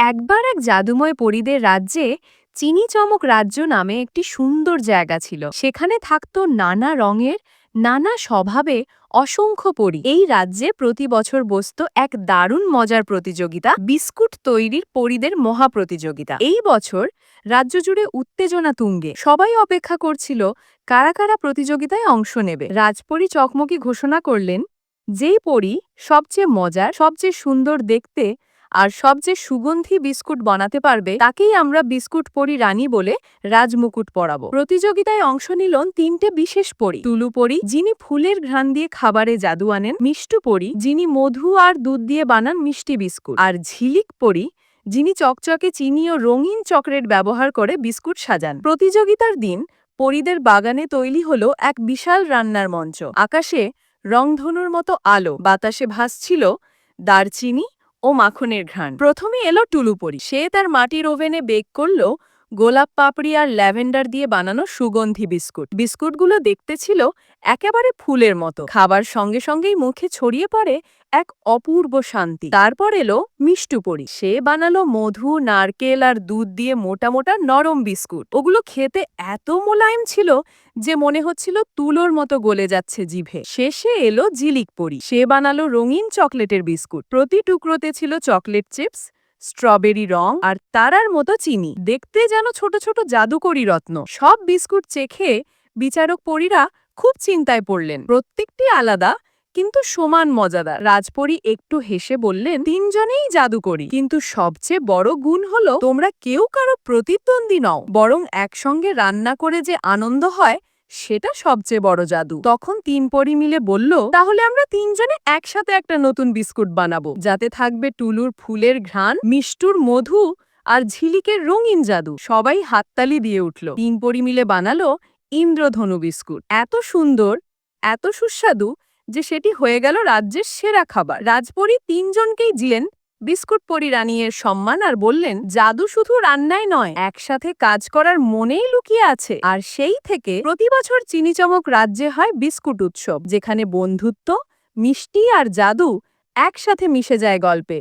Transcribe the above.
একবার এক জাদুময় পরীদের রাজ্যে চিনি চমক রাজ্য নামে একটি সুন্দর জায়গা ছিল। সেখানে থাকত নানা রঙের, নানা স্বভাবে অসংখ্য পরী। এই রাজ্যে প্রতি বছর বসত এক দারুণ মজার প্রতিযোগিতা, বিস্কুট তৈরির পরীদের মহা প্রতিযোগিতা এই বছর রাজ্য জুড়ে উত্তেজনা তুঙ্গে। সবাই অপেক্ষা করছিল কারা কারা প্রতিযোগিতায় অংশ নেবে। রাজপরী চকমকি ঘোষণা করলেন, যেই পরী সবচেয়ে মজার, সবচেয়ে সুন্দর দেখতে আর সবচেয়ে সুগন্ধি বিস্কুট বানাতে পারবে, তাকেই আমরা বিস্কুট পরি রানী বলে রাজমুকুট পরাবো। প্রতিযোগিতায় অংশ নিলন তিনটে বিশেষ পরি। তুলু পরি, যিনি ফুলের ঘ্রাণ দিয়ে খাবারে জাদু আনেন। মিষ্টু পরি, যিনি মধু আর দুধ দিয়ে বানান মিষ্টি বিস্কুট। আর ঝিলিক পরি, যিনি চকচকে চিনি ও রঙিন চকলেট ব্যবহার করে বিস্কুট সাজান। প্রতিযোগিতার দিন পরিদের বাগানে তৈরি হলো এক বিশাল রান্নার মঞ্চ। আকাশে রংধনুর মতো আলো, বাতাসে ভাসছিল দারচিনি ও মাখনের ঘ্রাণ। প্রথমে এলো টুলুপরি। সে তার মাটির ওভেনে বেক করল গোলাপ পাপড়ি আর ল্যাভেন্ডার দিয়ে বানানো সুগন্ধি বিস্কুট। বিস্কুটগুলো দেখতে ছিল একেবারে ফুলের মতো। খাবার সঙ্গে সঙ্গেই মুখে ছড়িয়ে পড়ে এক অপূর্ব শান্তি। তারপর এলো মিষ্টুপরি সে বানালো মধু, নারকেল আর দুধ দিয়ে মোটা মোটা নরম বিস্কুট। ওগুলো খেতে এত মোলায়েম ছিল যে মনে হচ্ছিল তুলোর মতো গলে যাচ্ছে জিভে। শেষে এলো জিলিক পরি। সে বানালো রঙিন চকলেটের বিস্কুট। প্রতি টুকরোতে ছিল চকলেট চিপস স্ট্রবেরি রং আর তারার মতো চিনি। দেখতে যেন ছোট ছোট জাদুকরি রত্ন। সব বিস্কুট চেখে বিচারক পরীরা খুব চিন্তায় পড়লেন। প্রত্যেকটি আলাদা, কিন্তু সমান মজাদার। রাজপরি একটু হেসে বললেন, তিনজনেই জাদু করি কিন্তু সবচেয়ে বড় গুণ হলো, তোমরা কেউ কারও প্রতিদ্বন্দ্বী নও। বরং একসঙ্গে রান্না করে যে আনন্দ হয় সেটা সবচেয়ে বড় জাদু। তখন তিন পরি মিলে বলল, তাহলে আমরা তিনজনে একসাথে একটা নতুন বিস্কুট বানাবো। যাতে থাকবে টুলুর ফুলের ঘ্রাণ, মিষ্টুর মধু আর ঝিলিকের রঙিন জাদু। সবাই হাততালি দিয়ে উঠল। তিন পরি মিলে বানালো ইন্দ্রধনু বিস্কুট। এত সুন্দর, এত সুস্বাদু যে সেটি হয়ে গেল রাজ্যের সেরা খাবার। রাজপরী তিনজনকেই জিলেন বিস্কুট পরি রানিয়ের সম্মান আর বললেন, জাদু শুধু রান্নায় নয়, একসাথে কাজ করার মনেই লুকিয়ে আছে। আর সেই থেকে প্রতি বছর চিনি চমক রাজ্যে হয় বিস্কুট উৎসব, যেখানে বন্ধুত্ব, মিষ্টি আর জাদু একসাথে মিশে যায় গল্পে।